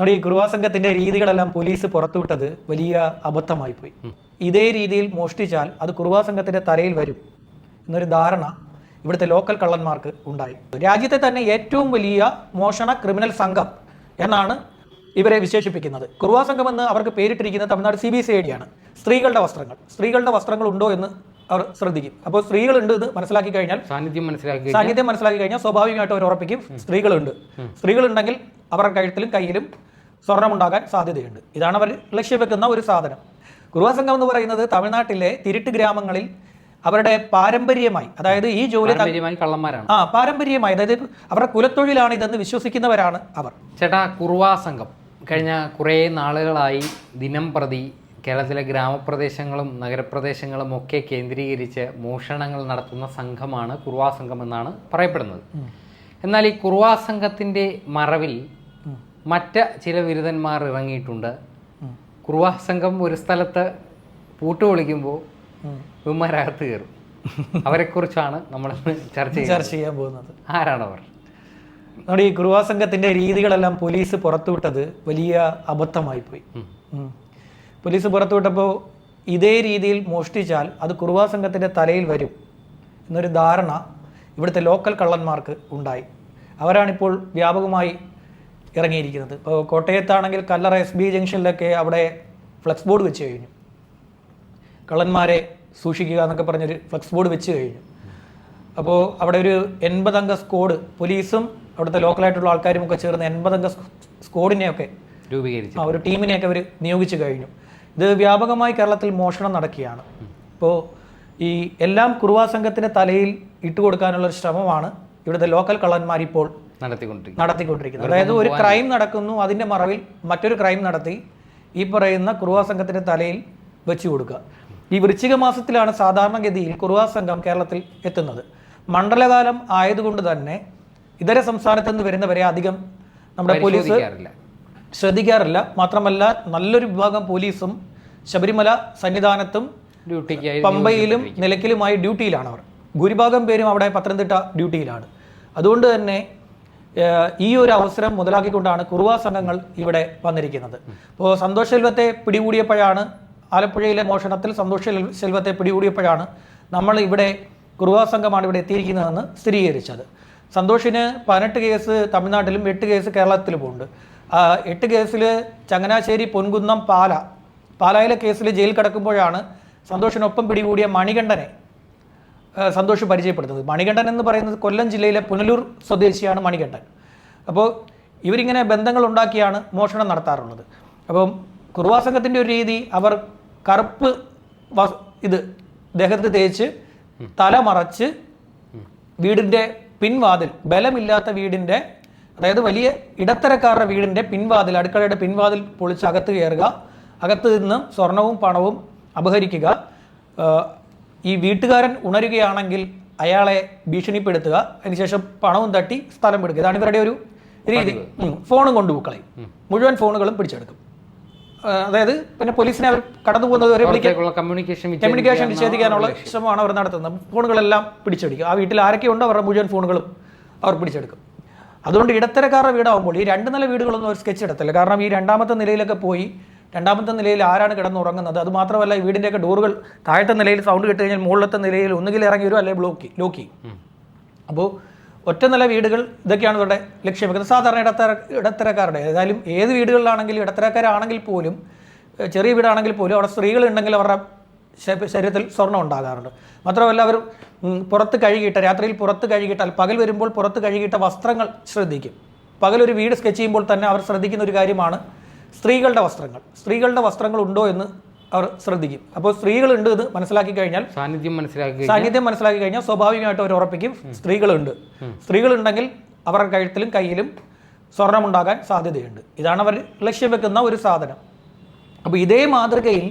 നമ്മുടെ ഈ കുറുവാ സംഘത്തിന്റെ രീതികളെല്ലാം പോലീസ് പുറത്തുവിട്ടത് വലിയ അബദ്ധമായി പോയി. ഇതേ രീതിയിൽ മോഷ്ടിച്ചാൽ അത് കുറുവാസംഘത്തിന്റെ തലയിൽ വരും എന്നൊരു ധാരണ ഇവിടുത്തെ ലോക്കൽ കള്ളന്മാർക്ക് ഉണ്ടായി. രാജ്യത്തെ തന്നെ ഏറ്റവും വലിയ മോഷണ ക്രിമിനൽ സംഘം എന്നാണ് ഇവരെ വിശേഷിപ്പിക്കുന്നത്. കുറുവാ സംഘം എന്ന് അവർക്ക് പേരിട്ടിരിക്കുന്നത് Tamil Nadu C B C I ഡിയാണ് സ്ത്രീകളുടെ വസ്ത്രങ്ങൾ. സ്ത്രീകളുടെ വസ്ത്രങ്ങൾ ഉണ്ടോ എന്ന് അവർ ശ്രദ്ധിക്കും. അപ്പോൾ സ്ത്രീകളുണ്ട് എന്ന് മനസ്സിലാക്കി കഴിഞ്ഞാൽ സാന്നിധ്യം മനസ്സിലാക്കി സാന്നിധ്യം മനസ്സിലാക്കി കഴിഞ്ഞാൽ സ്വാഭാവികമായിട്ട് അവർ ഉറപ്പിക്കും. സ്ത്രീകളുണ്ട്. സ്ത്രീകളുണ്ടെങ്കിൽ അവരുടെ കഴുത്തിലും കയ്യിലും സ്വർണമുണ്ടാകാൻ സാധ്യതയുണ്ട്. ഇതാണ് അവർ ലക്ഷ്യം വെക്കുന്ന ഒരു സാധനം. കുറുവാ സംഘം എന്ന് പറയുന്നത് തമിഴ്നാട്ടിലെ തിരുട്ട് ഗ്രാമങ്ങളിൽ അവരുടെ പാരമ്പര്യമായി അതായത് ഈ ജോലി കള്ളന്മാരാണ്. ആ പാരമ്പര്യമായി അതായത് അവരുടെ കുലത്തൊഴിലാണ് ഇതെന്ന് വിശ്വസിക്കുന്നവരാണ് അവർ. ചേട്ടാ കുറുവാ സംഘം. കഴിഞ്ഞ കുറേ നാളുകളായി ദിനം പ്രതി കേരളത്തിലെ ഗ്രാമപ്രദേശങ്ങളും നഗരപ്രദേശങ്ങളും ഒക്കെ കേന്ദ്രീകരിച്ച് മോഷണങ്ങൾ നടത്തുന്ന സംഘമാണ് കുറുവാ സംഘം എന്നാണ് പറയപ്പെടുന്നത്. എന്നാൽ ഈ കുറുവാ സംഘത്തിന്റെ മറവിൽ മറ്റ് ചില ബിരുദന്മാർ ഇറങ്ങിയിട്ടുണ്ട്. കുറുവാ സംഘം ഒരു സ്ഥലത്ത് പൂട്ട് വിളിക്കുമ്പോൾ ഇവന്മാരകത്ത് കയറും. അവരെക്കുറിച്ചാണ് നമ്മൾ ചർച്ച ചർച്ച ചെയ്യാൻ പോകുന്നത്. ആരാണവർ നമ്മുടെ ഈ കുറുവാ സംഘത്തിന്റെ രീതികളെല്ലാം പോലീസ് പുറത്തുവിട്ടത് വലിയ അബദ്ധമായി പോയി. പോലീസ് പുറത്തുവിട്ടപ്പോൾ ഇതേ രീതിയിൽ മോഷ്ടിച്ചാൽ അത് കുറുവാ സംഘത്തിന്റെ തലയിൽ വരും എന്നൊരു ധാരണ ഇവിടുത്തെ ലോക്കൽ കള്ളന്മാർക്ക് ഉണ്ടായി. അവരാണിപ്പോൾ വ്യാപകമായി ഇറങ്ങിയിരിക്കുന്നത്. ഇപ്പോൾ കോട്ടയത്താണെങ്കിൽ കല്ലറ എസ് ബി ജംഗ്ഷനിലൊക്കെ അവിടെ ഫ്ലെക്സ് ബോർഡ് വെച്ച് കഴിഞ്ഞു. കള്ളന്മാരെ സൂക്ഷിക്കുക എന്നൊക്കെ പറഞ്ഞൊരു ഫ്ലെക്സ് ബോർഡ് വെച്ച് കഴിഞ്ഞു. അപ്പോൾ അവിടെ ഒരു എൺപതംഗ സ്ക്വാഡ് പോലീസും അവിടുത്തെ ലോക്കലായിട്ടുള്ള ആൾക്കാരും ഒക്കെ ചേർന്ന് എൺപതംഗ സ്ക്വാഡിനെയൊക്കെ രൂപീകരിച്ചു. ആ ഒരു ടീമിനെയൊക്കെ അവർ നിയോഗിച്ചു കഴിഞ്ഞു. ഇത് വ്യാപകമായി കേരളത്തിൽ മോഷണം നടക്കുകയാണ്. ഇപ്പോൾ ഈ എല്ലാം കുറുവാ സംഘത്തിന്റെ തലയിൽ ഇട്ടുകൊടുക്കാനുള്ള ഒരു ശ്രമമാണ് ഇവിടുത്തെ ലോക്കൽ കള്ളന്മാർ ഇപ്പോൾ നടത്തിക്കൊണ്ടിരിക്കുന്നത്. നടത്തിക്കൊണ്ടിരിക്കുന്നത്. അതായത് ഒരു ക്രൈം നടക്കുന്നു അതിന്റെ മറവിൽ മറ്റൊരു ക്രൈം നടത്തി ഈ പറയുന്ന കുറുവാ സംഘത്തിന്റെ തലയിൽ വെച്ചു കൊടുക്കുക. ഈ വൃശ്ചിക മാസത്തിലാണ് സാധാരണഗതിയിൽ കുറുവാ സംഘം കേരളത്തിൽ എത്തുന്നത്. മണ്ഡലകാലം ആയതുകൊണ്ട് തന്നെ ഇതര സംസ്ഥാനത്ത് നിന്ന് വരുന്നവരെ അധികം നമ്മുടെ പോലീസ് ശ്രദ്ധിക്കാറില്ല. മാത്രമല്ല നല്ലൊരു വിഭാഗം പോലീസും ശബരിമല സന്നിധാനത്തും പമ്പയിലും നിലയ്ക്കലുമായി ഡ്യൂട്ടിയിലാണ് അവർ ഭൂരിഭാഗം പേരും അവിടെ പത്തനംതിട്ട ഡ്യൂട്ടിയിലാണ്. അതുകൊണ്ട് തന്നെ ഈ ഒരു അവസരം മുതലാക്കിക്കൊണ്ടാണ് കുറുവാ സംഘങ്ങൾ ഇവിടെ വന്നിരിക്കുന്നത്. ഇപ്പോൾ സന്തോഷ് സെൽവത്തെ പിടികൂടിയപ്പോഴാണ് ആലപ്പുഴയിലെ മോഷണത്തിൽ സന്തോഷ് ശെൽവത്തെ പിടികൂടിയപ്പോഴാണ് നമ്മൾ ഇവിടെ കുറുവാ സംഘമാണ് ഇവിടെ എത്തിയിരിക്കുന്നതെന്ന് സ്ഥിരീകരിച്ചത്. സന്തോഷിന് പതിനെട്ട് കേസ് തമിഴ്നാട്ടിലും എട്ട് കേസ് കേരളത്തിലുമുണ്ട്. എട്ട് കേസിൽ ചങ്ങനാശ്ശേരി പൊൻകുന്നം പാല. പാലായിലെ കേസിൽ ജയിൽ കിടക്കുമ്പോഴാണ് സന്തോഷിനൊപ്പം പിടികൂടിയ മണികണ്ഠനെ സന്തോഷ് പരിചയപ്പെടുത്തുന്നത്. മണികണ്ഠൻ എന്ന് പറയുന്നത് കൊല്ലം ജില്ലയിലെ പുനലൂർ സ്വദേശിയാണ് മണികണ്ഠൻ. അപ്പോൾ ഇവരിങ്ങനെ ബന്ധങ്ങൾ ഉണ്ടാക്കിയാണ് മോഷണം നടത്താറുള്ളത്. അപ്പം കുറുവാ സംഘത്തിന്റെ ഒരു രീതി അവർ കറുപ്പ് ഇത് ദേഹത്ത് തേച്ച് തല മറച്ച് വീടിന്റെ പിൻവാതിൽ ബലമില്ലാത്ത വീടിന്റെ അതായത് വലിയ ഇടത്തരക്കാരുടെ വീടിന്റെ പിൻവാതിൽ അടുക്കളയുടെ പിൻവാതിൽ പൊളിച്ച് അകത്ത് കയറുക അകത്ത് നിന്ന് സ്വർണവും പണവും അപഹരിക്കുക ഈ വീട്ടുകാരൻ ഉണരുകയാണെങ്കിൽ അയാളെ ഭീഷണിപ്പെടുത്തുക. അതിനുശേഷം പണവും തട്ടി സ്ഥലം എടുക്കുക ഇതാണ് ഇവരുടെ ഒരു രീതി. ഫോണും കൊണ്ടുപോക്കളയും മുഴുവൻ ഫോണുകളും പിടിച്ചെടുക്കും. അതായത് പിന്നെ പോലീസിനെ അവർ കടന്നു പോകുന്നത് വരെ കമ്മ്യൂണിക്കേഷൻ കമ്മ്യൂണിക്കേഷൻ നിഷേധിക്കാനുള്ള ശ്രമമാണ് അവർ നടത്തുന്നത്. ഫോണുകളെല്ലാം പിടിച്ചെടുക്കും. ആ വീട്ടിൽ ആരൊക്കെ ഉണ്ടോ അവരുടെ മുഴുവൻ ഫോണുകളും അവർ പിടിച്ചെടുക്കും. അതുകൊണ്ട് ഇടത്തരക്കാരുടെ വീടാകുമ്പോൾ ഈ രണ്ട് നില വീടുകളൊന്നും അവർ സ്കെച്ച് എടുത്തില്ല. കാരണം ഈ രണ്ടാമത്തെ നിലയിലൊക്കെ പോയി രണ്ടാമത്തെ നിലയിൽ ആരാണ് കിടന്നുറങ്ങുന്നത്? അത് മാത്രമല്ല ഈ വീടിന്റെയൊക്കെ ഡോറുകൾ താഴത്തെ നിലയിൽ സൗണ്ട് കേട്ട് കഴിഞ്ഞാൽ മുകളിലത്തെ നിലയിൽ ഒന്നുകിൽ ഇറങ്ങി വരും അല്ലെങ്കിൽ ബ്ലോക്ക് ലോക്ക്. ചെയ്യും അപ്പോൾ ഒറ്റ നില വീടുകൾ ഇതൊക്കെയാണ് ഇവരുടെ ലക്ഷ്യം. വെക്കുന്നത് സാധാരണ ഇടത്തര ഇടത്തരക്കാരുടെ ഏതായാലും ഏത് വീടുകളിലാണെങ്കിലും ഇടത്തരക്കാരാണെങ്കിൽ പോലും ചെറിയ വീടാണെങ്കിൽ പോലും അവിടെ സ്ത്രീകൾ ഉണ്ടെങ്കിൽ അവരുടെ ശരീരത്തിൽ സ്വർണം ഉണ്ടാകാറുണ്ട്. മാത്രമല്ല അവർ പുറത്ത് കഴുകിയിട്ട രാത്രിയിൽ പുറത്ത് കഴുകിയിട്ടാൽ പകൽ വരുമ്പോൾ പുറത്ത് കഴുകിയിട്ട വസ്ത്രങ്ങൾ ശ്രദ്ധിക്കും. പകലൊരു വീട് സ്കെച്ച് ചെയ്യുമ്പോൾ തന്നെ അവർ ശ്രദ്ധിക്കുന്ന ഒരു കാര്യമാണ് സ്ത്രീകളുടെ വസ്ത്രങ്ങൾ. സ്ത്രീകളുടെ വസ്ത്രങ്ങൾ ഉണ്ടോ എന്ന് അവർ ശ്രദ്ധിക്കും. അപ്പോൾ സ്ത്രീകളുണ്ട് എന്ന് മനസ്സിലാക്കി കഴിഞ്ഞാൽ സാന്നിധ്യം മനസ്സിലാക്കി സാന്നിധ്യം മനസ്സിലാക്കി കഴിഞ്ഞാൽ സ്വാഭാവികമായിട്ട് അവർ ഉറപ്പിക്കും സ്ത്രീകളുണ്ട്. സ്ത്രീകളുണ്ടെങ്കിൽ അവരുടെ കഴുത്തിലും കയ്യിലും സ്വർണമുണ്ടാകാൻ സാധ്യതയുണ്ട്. ഇതാണ് അവർ ലക്ഷ്യം വെക്കുന്ന ഒരു സാധനം. അപ്പോൾ ഇതേ മാതൃകയിൽ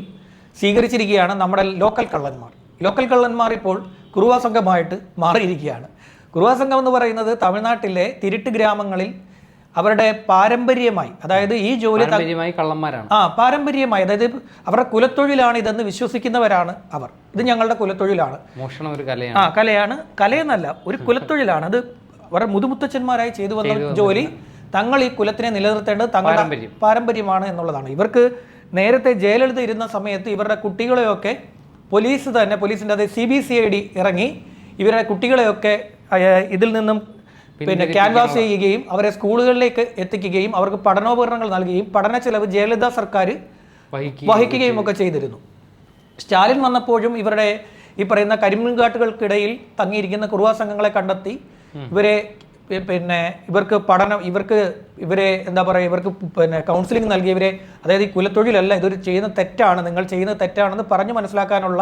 സ്വീകരിച്ചിരിക്കുകയാണ് നമ്മുടെ ലോക്കൽ കള്ളന്മാർ. ലോക്കൽ കള്ളന്മാർ ഇപ്പോൾ കുറുവാ സംഘമായിട്ട് മാറിയിരിക്കുകയാണ്. കുറുവാ സംഘം എന്ന് പറയുന്നത് തമിഴ്നാട്ടിലെ തിരുട്ട് ഗ്രാമങ്ങളിൽ അവരുടെ പാരമ്പര്യമായി അതായത് ഈ ജോലി കള്ളന്മാരാണ്. ആ പാരമ്പര്യമായി അതായത് അവരുടെ കുലത്തൊഴിലാണ് ഇതെന്ന് വിശ്വസിക്കുന്നവരാണ് അവർ. ഇത് ഞങ്ങളുടെ കുലത്തൊഴിലാണ്. മോഷണം ഒരു കലയാണ്. ആ കലയാണ്. കലയെന്നല്ല ഒരു കുലത്തൊഴിലാണ്. അത് അവരുടെ മുതുമുത്തച്ഛന്മാരായി ചെയ്തു വന്ന ജോലി തങ്ങൾ ഈ കുലത്തിനെ നിലനിർത്തേണ്ടത് തങ്ങളുടെ പാരമ്പര്യം. പാരമ്പര്യമാണ് എന്നുള്ളതാണ്. ഇവർക്ക് നേരത്തെ ജയലളിത ഇരുന്ന സമയത്ത് ഇവരുടെ കുട്ടികളെയൊക്കെ പോലീസ് തന്നെ പോലീസിന്റെ അതായത് C B C I D ഇറങ്ങി ഇവരുടെ കുട്ടികളെയൊക്കെ ഇതിൽ നിന്നും പിന്നെ ക്യാൻവാസ് ചെയ്യുകയും അവരെ സ്കൂളുകളിലേക്ക് എത്തിക്കുകയും അവർക്ക് പഠനോപകരണങ്ങൾ നൽകുകയും പഠന ചെലവ് ജയലളിത സർക്കാർ വഹിക്കുക വഹിക്കുകയും ഒക്കെ ചെയ്തിരുന്നു. സ്റ്റാലിൻ വന്നപ്പോഴും ഇവരുടെ ഈ പറയുന്ന കരിമ്പിൻകാട്ടുകൾക്കിടയിൽ തങ്ങിയിരിക്കുന്ന കുറുവാ സംഘങ്ങളെ കണ്ടെത്തി ഇവരെ പിന്നെ ഇവർക്ക് പഠനം ഇവർക്ക് ഇവരെ എന്താ പറയുക ഇവർക്ക് പിന്നെ കൗൺസിലിംഗ് നൽകിയവരെ അതായത് ഈ കുലത്തൊഴിലല്ല ഇതൊരു ചെയ്യുന്ന തെറ്റാണ് നിങ്ങൾ ചെയ്യുന്ന തെറ്റാണെന്ന് പറഞ്ഞു മനസ്സിലാക്കാനുള്ള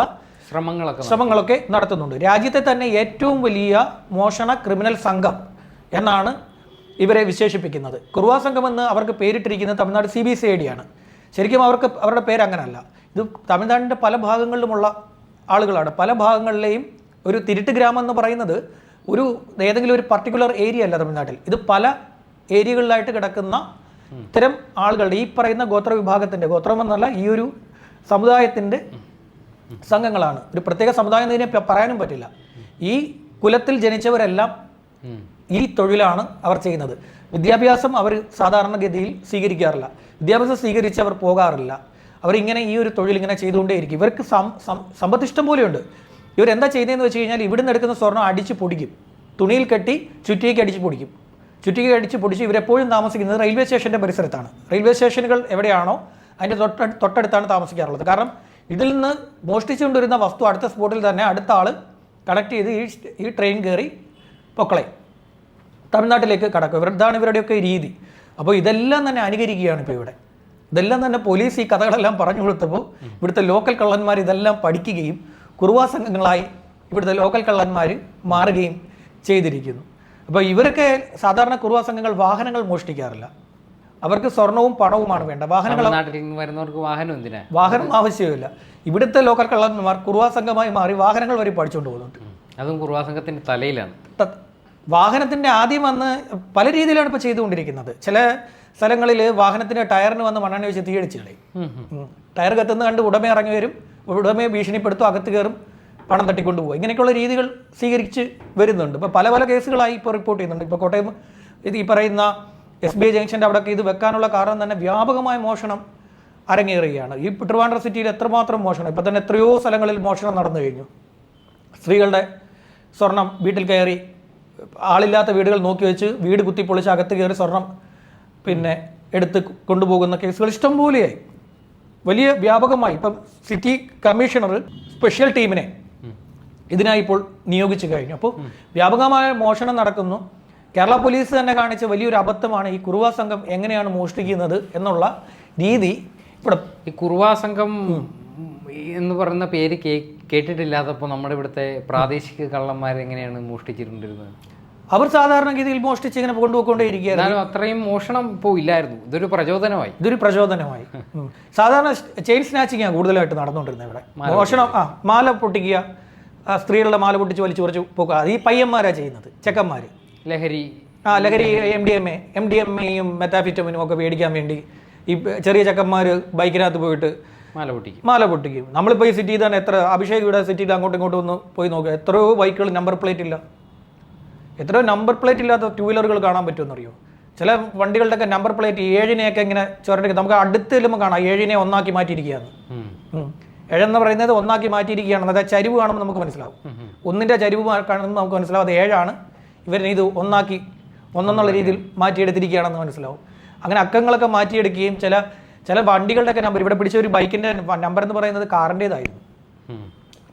ശ്രമങ്ങളൊക്കെ ശ്രമങ്ങളൊക്കെ നടത്തുന്നുണ്ട്. രാജ്യത്തെ തന്നെ ഏറ്റവും വലിയ മോഷണ ക്രിമിനൽ സംഘം എന്നാണ് ഇവരെ വിശേഷിപ്പിക്കുന്നത്. കുറുവാ സംഘം എന്ന് അവർക്ക് പേരിട്ടിരിക്കുന്നത് Tamil Nadu C B C I D ആണ്. ശരിക്കും അവർക്ക് അവരുടെ പേര് അങ്ങനല്ല. ഇത് തമിഴ്നാടിന്റെ പല ഭാഗങ്ങളിലുമുള്ള ആളുകളാണ്. പല ഭാഗങ്ങളിലെയും ഒരു തിരുട്ട് ഗ്രാമം എന്ന് പറയുന്നത് ഒരു ഏതെങ്കിലും ഒരു പർട്ടിക്കുലർ ഏരിയ അല്ല തമിഴ്നാട്ടിൽ. ഇത് പല ഏരിയകളിലായിട്ട് കിടക്കുന്ന ഇത്തരം ആളുകളുടെ ഈ പറയുന്ന ഗോത്ര വിഭാഗത്തിന്റെ ഗോത്രം എന്നല്ല ഈ ഒരു സമുദായത്തിന്റെ സംഘങ്ങളാണ്. ഒരു പ്രത്യേക സമുദായം എന്നതിനെ പറയാനും പറ്റില്ല. ഈ കുലത്തിൽ ജനിച്ചവരെല്ലാം. ഈ തൊഴിലാണ് അവർ ചെയ്യുന്നത്. വിദ്യാഭ്യാസം അവർ സാധാരണഗതിയിൽ സ്വീകരിക്കാറില്ല. വിദ്യാഭ്യാസം സ്വീകരിച്ച് അവർ പോകാറില്ല. അവരിങ്ങനെ ഈ ഒരു തൊഴിൽ ഇങ്ങനെ ചെയ്തുകൊണ്ടേയിരിക്കും. ഇവർക്ക് സമ്പത്തിഷ്ടം പോലെയുണ്ട്. ഇവരെന്താ ചെയ്യുന്നതെന്ന് വെച്ച് കഴിഞ്ഞാൽ ഇവിടുന്ന് എടുക്കുന്ന സ്വർണം അടിച്ച് പൊടിക്കും. തുണിയിൽ കെട്ടി ചുറ്റിക്ക് അടിച്ച് പൊടിക്കും. ചുറ്റിക്ക് അടിച്ച് പൊടിച്ച് ഇവരെപ്പോഴും താമസിക്കുന്നത് റെയിൽവേ സ്റ്റേഷന്റെ പരിസരത്താണ്. റെയിൽവേ സ്റ്റേഷനുകൾ എവിടെയാണോ അതിന്റെ തൊട്ട തൊട്ടടുത്താണ് താമസിക്കാറുള്ളത്. കാരണം ഇതിൽ നിന്ന് മോഷ്ടിച്ചുകൊണ്ടിരുന്ന വസ്തു അടുത്ത സ്പോട്ടിൽ തന്നെ അടുത്ത ആൾ കണക്ട് ചെയ്ത് ഈ ഈ ട്രെയിൻ കയറി പൊക്കളയും. തമിഴ്നാട്ടിലേക്ക് കടക്കും ഇവർ ഇതാണ് ഇവരുടെയൊക്കെ രീതി. അപ്പോൾ ഇതെല്ലാം തന്നെ അനുകരിക്കുകയാണ് ഇപ്പോൾ ഇവിടെ. ഇതെല്ലാം തന്നെ പോലീസ് ഈ കഥകളെല്ലാം പറഞ്ഞു കൊടുത്തപ്പോൾ ഇവിടുത്തെ ലോക്കൽ കള്ളന്മാർ ഇതെല്ലാം പഠിക്കുകയും കുറുവാ സംഘങ്ങളായി ഇവിടുത്തെ ലോക്കൽ കള്ളന്മാർ മാറുകയും ചെയ്തിരിക്കുന്നു. അപ്പോൾ ഇവരൊക്കെ സാധാരണ കുറുവാ സംഘങ്ങൾ വാഹനങ്ങൾ മോഷ്ടിക്കാറില്ല. അവർക്ക് സ്വർണവും പണവുമാണ് വേണ്ട വാഹനങ്ങൾ വരുന്നവർക്ക് വാഹനം എന്തിനാ? വാഹനം ആവശ്യമില്ല. ഇവിടുത്തെ ലോക്കൽ കള്ളന്മാർ കുറുവാ സംഘമായി മാറി വാഹനങ്ങൾ വരെ പഠിച്ചുകൊണ്ട് പോകുന്നുണ്ട്. അതും കുറുവാ സംഘത്തിന്റെ തലയിലാണ്. വാഹനത്തിന്റെ ആദ്യം വന്ന് പല രീതിയിലാണ് ഇപ്പോൾ ചെയ്തുകൊണ്ടിരിക്കുന്നത്. ചില സ്ഥലങ്ങളിൽ വാഹനത്തിന്റെ ടയറിന് വന്ന് മണ്ണെണ്ണ വെച്ച് തീയടിച്ച് കളയും. ടയർ കത്തുന്ന കണ്ട് ഉടമ ഇറങ്ങി വരും. ഉടമയെ ഭീഷണിപ്പെടുത്തും അകത്ത് കയറും പണം തട്ടിക്കൊണ്ട് പോകും. ഇങ്ങനെയൊക്കെയുള്ള രീതികൾ സ്വീകരിച്ച് വരുന്നുണ്ട്. ഇപ്പോൾ പല പല കേസുകളായി ഇപ്പോൾ റിപ്പോർട്ട് ചെയ്യുന്നുണ്ട്. ഇപ്പോൾ കോട്ടയം ഇത് ഈ പറയുന്ന എസ് ബി ഐ ജംഗ്ഷന്റെ അവിടെയൊക്കെ ഇത് വെക്കാനുള്ള കാരണം തന്നെ വ്യാപകമായ മോഷണം അരങ്ങേറുകയാണ്. ഈ ട്രിവാൻഡ്രം സിറ്റിയിൽ എത്രമാത്രം മോഷണം? ഇപ്പോൾ തന്നെ എത്രയോ സ്ഥലങ്ങളിൽ മോഷണം നടന്നു കഴിഞ്ഞു. സ്ത്രീകളുടെ സ്വർണം വീട്ടിൽ കയറി ആളില്ലാത്ത വീടുകൾ നോക്കി വെച്ച് വീട് കുത്തിപ്പൊളിച്ച് അകത്ത് കയറി സ്വർണം പിന്നെ എടുത്ത് കൊണ്ടുപോകുന്ന കേസുകൾ ഇഷ്ടംപോലെയായി വലിയ വ്യാപകമായി. ഇപ്പം സിറ്റി കമ്മീഷണർ സ്പെഷ്യൽ ടീമിനെ ഇതിനായി ഇപ്പോൾ നിയോഗിച്ചു കഴിഞ്ഞു. അപ്പോൾ വ്യാപകമായ മോഷണം നടക്കുന്നു. കേരള പോലീസ് തന്നെ കാണിച്ച വലിയൊരു അബദ്ധമാണ് ഈ കുറുവാ സംഘം എങ്ങനെയാണ് മോഷ്ടിക്കുന്നത് എന്നുള്ള രീതി ഇവിടെ ഈ കുറുവാ സംഘം എന്ന് പറയുന്ന പേര് കേ- കേട്ടിട്ടില്ലാത്തപ്പോൾ നമ്മുടെ ഇവിടുത്തെ പ്രാദേശിക കള്ളന്മാർ എങ്ങനെയാണ് മോഷ്ടിച്ചിട്ടുണ്ടിരുന്നത്? അവർ സാധാരണഗതിയിൽ മോഷ്ടിച്ച് ഇങ്ങനെ എന്നാലും അത്രയും മോഷണം ഇപ്പോൾ ഇല്ലായിരുന്നു. ഇതൊരു പ്രചോദനമായി. ഇതൊരു പ്രചോദനമായി. സാധാരണ ചെയിൻ സ്നാച്ചിങ് ആണ് കൂടുതലായിട്ട് നടന്നുകൊണ്ടിരുന്നത് ഇവിടെ. മോഷണം ആ മാല പൊട്ടിക്കുക സ്ത്രീകളുടെ മാല പൊട്ടിച്ച് വലിച്ചു കുറച്ച് പോക്കുക. അത് ഈ പയ്യന്മാരാ ചെയ്യുന്നത് ചെക്കന്മാർ ലഹരി. ആ ലഹരി M D M A M D M എയും മെറ്റാഫിറ്റമിനും ഒക്കെ മേടിക്കാൻ വേണ്ടി ഈ ചെറിയ ചെക്കന്മാർ ബൈക്കിനകത്ത് പോയിട്ട് മാല പൊട്ടിക്കും. മാല പൊട്ടിക്കും. നമ്മളിപ്പോൾ ഈ സിറ്റിയിൽ തന്നെ എത്ര അഭിഷേക് ഇവിടെ സിറ്റിയിൽ അങ്ങോട്ടും ഇങ്ങോട്ടും ഒന്ന് പോയി നോക്കുക എത്രയോ ബൈക്കുകൾ നമ്പർ പ്ലേറ്റ് ഇല്ല. എത്രയോ നമ്പർ പ്ലേറ്റ് ഇല്ലാത്ത ടൂ വീലറുകൾ കാണാൻ പറ്റുമെന്നറിയോ? ചില വണ്ടികളുടെയൊക്കെ നമ്പർ പ്ലേറ്റ് ഏഴിനെയൊക്കെ ഇങ്ങനെ ചുരണ്ടി നമുക്ക് അടുത്ത് ചെല്ലുമ്പോൾ കാണാം. ഏഴിനെ ഒന്നാക്കി മാറ്റിയിരിക്കുകയാണ്. ഏഴെന്ന് പറയുന്നത് ഒന്നാക്കി മാറ്റിയിരിക്കുകയാണ്. അതായത് ചരിവ് കാണുമ്പോൾ നമുക്ക് മനസ്സിലാവും. ഒന്നിന്റെ ചരിവ് കാണുമ്പോൾ നമുക്ക് മനസ്സിലാവും അത് ഏഴാണ്. ഇവരിനെ ഇത് ഒന്നാക്കി ഒന്നെന്നുള്ള രീതിയിൽ മാറ്റിയെടുത്തിരിക്കുകയാണെന്ന് മനസ്സിലാവും. അങ്ങനെ അക്കങ്ങളൊക്കെ മാറ്റിയെടുക്കുകയും ചില ചില വണ്ടികളുടെയൊക്കെ നമ്പർ ഇവിടെ പിടിച്ച ഒരു ബൈക്കിന്റെ നമ്പർ എന്ന് പറയുന്നത് കാറിന്റേതായിരുന്നു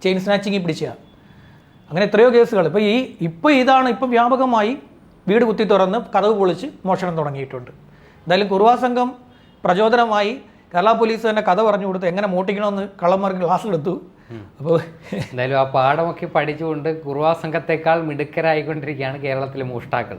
ചെയിൻ സ്നാച്ചിങ് പിടിച്ച. അങ്ങനെ എത്രയോ കേസുകൾ. ഇപ്പോൾ ഈ ഇപ്പോൾ ഇതാണ് ഇപ്പൊ വ്യാപകമായി വീട് കുത്തി തുറന്ന് കഥവ് പൊളിച്ച് മോഷണം തുടങ്ങിയിട്ടുണ്ട്. എന്തായാലും കുറുവാ സംഘം പ്രചോദനമായി കേരള പോലീസ് തന്നെ കഥ പറഞ്ഞു കൊടുത്ത് എങ്ങനെ മോട്ടിക്കണമെന്ന് കള്ളന്മാർക്ക് ക്ലാസ് എടുത്തു അപ്പോൾ എന്തായാലും ആ പാഠമൊക്കെ പഠിച്ചുകൊണ്ട് കുറുവാ സംഘത്തെക്കാൾ മിടുക്കരായിക്കൊണ്ടിരിക്കുകയാണ് കേരളത്തിലെ മോഷ്ടാക്കൾ.